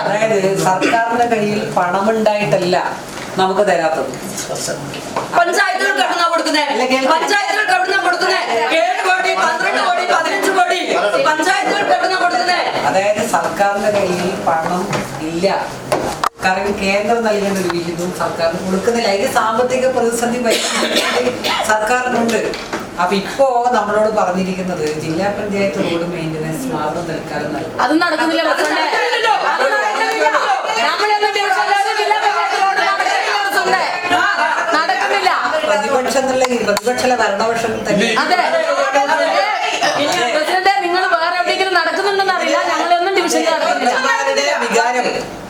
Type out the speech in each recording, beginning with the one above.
അതായത് സർക്കാരിന്റെ കയ്യിൽ പണമുണ്ടായിട്ടല്ല നമുക്ക് തരാത്തത്. ഏഴ് കോടി പന്ത്രണ്ട് കോടി പതിനഞ്ച് കോടി. അതായത് സർക്കാരിന്റെ കയ്യിൽ പണം ഇല്ല. കാരണം കേന്ദ്രം നൽകേണ്ട ഒരു വിഹിതവും സർക്കാരിന് കൊടുക്കുന്നില്ല. അതിന് സാമ്പത്തിക പ്രതിസന്ധി പരിഹരിക്കാൻ സർക്കാരിനുണ്ട്. അപ്പൊ ഇപ്പോ നമ്മളോട് പറഞ്ഞിരിക്കുന്നത് ജില്ലാ പഞ്ചായത്ത് റോഡ് മെയിന്റനൻസ് മാത്രം തൽക്കാലം നൽകും. അത് നടക്കുന്നില്ല പ്രതിപക്ഷം എന്നുള്ള പ്രതിപക്ഷ ഭരണപക്ഷം തന്നെ. നിങ്ങൾ വേറെ എവിടെയെങ്കിലും നടക്കുന്നുണ്ടെന്ന് അറിയില്ല. ഞങ്ങളൊന്നും ഡിവിഷനിൽ നടക്കുന്നില്ല. വികാരം.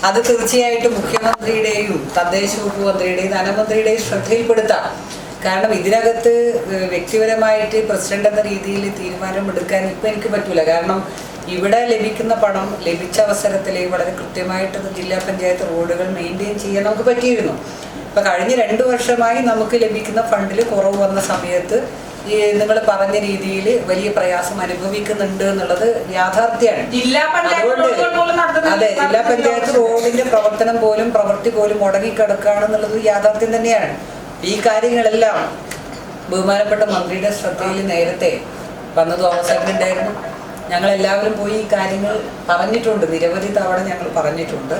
അത് തീർച്ചയായിട്ടും മുഖ്യമന്ത്രിയുടെയും തദ്ദേശ വകുപ്പ് മന്ത്രിയുടെയും ധനമന്ത്രിയുടെയും ശ്രദ്ധയിൽപ്പെടുത്താം. കാരണം ഇതിനകത്ത് വ്യക്തിപരമായിട്ട് പ്രസിഡന്റ് എന്ന രീതിയിൽ തീരുമാനമെടുക്കാൻ ഇപ്പം എനിക്ക് പറ്റൂല. കാരണം ഇവിടെ ലഭിക്കുന്ന പണം ലഭിച്ച അവസരത്തിൽ വളരെ കൃത്യമായിട്ട് ജില്ലാ പഞ്ചായത്ത് റോഡുകൾ മെയിന്റെയിൻ ചെയ്യാൻ നമുക്ക് പറ്റിയിരുന്നു. ഇപ്പം കഴിഞ്ഞ രണ്ട് വർഷമായി നമുക്ക് ലഭിക്കുന്ന ഫണ്ടിൽ കുറവ് വന്ന സമയത്ത് ഈ നിങ്ങൾ പറഞ്ഞ രീതിയിൽ വലിയ പ്രയാസം അനുഭവിക്കുന്നുണ്ട് എന്നുള്ളത് യാഥാർത്ഥ്യമാണ്. അതെ ജില്ലാ പഞ്ചായത്ത് റോഡിന്റെ പ്രവർത്തനം പോലും പ്രവൃത്തി പോലും മുടങ്ങിക്കിടക്കുകയാണെന്നുള്ളത് യാഥാർത്ഥ്യം തന്നെയാണ്. ഈ കാര്യങ്ങളെല്ലാം ബഹുമാനപ്പെട്ട മന്ത്രിയുടെ ശ്രദ്ധയിൽ നേരത്തെ വന്നത് അവസരമുണ്ടായിരുന്നു ഞങ്ങൾ എല്ലാവരും പോയി ഈ കാര്യങ്ങൾ പറഞ്ഞിട്ടുണ്ട്. നിരവധി തവണ ഞങ്ങൾ പറഞ്ഞിട്ടുണ്ട്.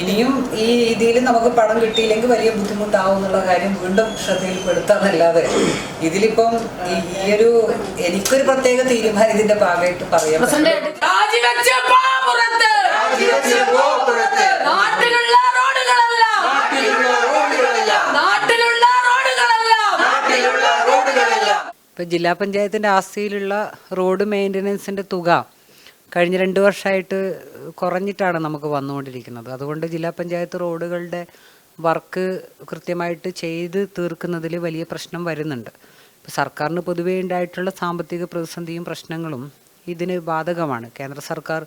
ഇനിയും ഈ രീതിയിൽ നമുക്ക് പണം കിട്ടിയില്ലെങ്കിൽ വലിയ ബുദ്ധിമുട്ടാവും എന്നുള്ള കാര്യം വീണ്ടും ശ്രദ്ധയിൽപ്പെടുത്താന്നല്ലാതെ ഇതിലിപ്പം ഈ- ഒരു എനിക്കൊരു പ്രത്യേക തീരുമാനം ഇതിന്റെ ഭാഗമായിട്ട് പറയാൻ റോഡുകളെല്ലാം ഇപ്പം ജില്ലാ പഞ്ചായത്തിന്റെ ആസ്തിയിലുള്ള റോഡ് മെയിന്റനൻസിന്റെ തുക കഴിഞ്ഞ രണ്ട് വർഷമായിട്ട് കുറഞ്ഞിട്ടാണ് നമുക്ക് വന്നുകൊണ്ടിരിക്കുന്നത്. അതുകൊണ്ട് ജില്ലാ പഞ്ചായത്ത് റോഡുകളുടെ വർക്ക് കൃത്യമായിട്ട് ചെയ്ത് തീർക്കുന്നതിൽ വലിയ പ്രശ്നം വരുന്നുണ്ട്. ഇപ്പോൾ സർക്കാരിന് പൊതുവേ ഉണ്ടായിട്ടുള്ള സാമ്പത്തിക പ്രതിസന്ധിയും പ്രശ്നങ്ങളും ഇതിന് ബാധകമാണ്. കേന്ദ്ര സർക്കാർ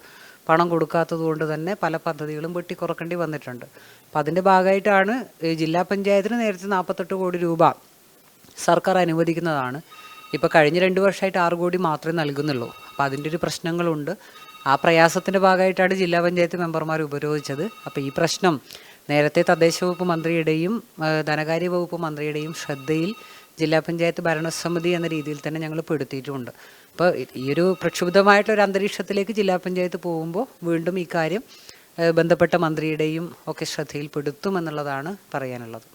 പണം കൊടുക്കാത്തതുകൊണ്ട് തന്നെ പല പദ്ധതികളും വെട്ടിക്കുറക്കേണ്ടി വന്നിട്ടുണ്ട്. അപ്പം അതിന്റെ ഭാഗമായിട്ടാണ് ജില്ലാ പഞ്ചായത്തിന് നേരത്തെ നാൽപ്പത്തെട്ട് കോടി രൂപ സർക്കാർ അനുവദിക്കുന്നതാണ്. ഇപ്പോൾ കഴിഞ്ഞ രണ്ട് വർഷമായിട്ട് ആറ് കോടി മാത്രമേ നൽകുന്നുള്ളൂ. അപ്പോൾ അതിന്റെ ഒരു പ്രശ്നങ്ങളുണ്ട്. ആ പ്രയാസത്തിന്റെ ഭാഗമായിട്ടാണ് ജില്ലാ പഞ്ചായത്ത് മെമ്പർമാർ ഉപരോധിച്ചത്. അപ്പോൾ ഈ പ്രശ്നം നേരത്തെ തദ്ദേശ വകുപ്പ് മന്ത്രിയുടെയും ധനകാര്യ വകുപ്പ് മന്ത്രിയുടെയും ശ്രദ്ധയിൽ ജില്ലാ പഞ്ചായത്ത് ഭരണസമിതി എന്ന രീതിയിൽ തന്നെ ഞങ്ങൾ പെടുത്തിയിട്ടുമുണ്ട് അപ്പോൾ ഈ ഒരു പ്രക്ഷുബ്ധമായിട്ടൊരു അന്തരീക്ഷത്തിലേക്ക് ജില്ലാ പഞ്ചായത്ത് പോകുമ്പോൾ വീണ്ടും ഈ കാര്യം ബന്ധപ്പെട്ട മന്ത്രിയുടെയും ഒക്കെ ശ്രദ്ധയിൽപ്പെടുത്തും എന്നുള്ളതാണ് പറയാനുള്ളത്.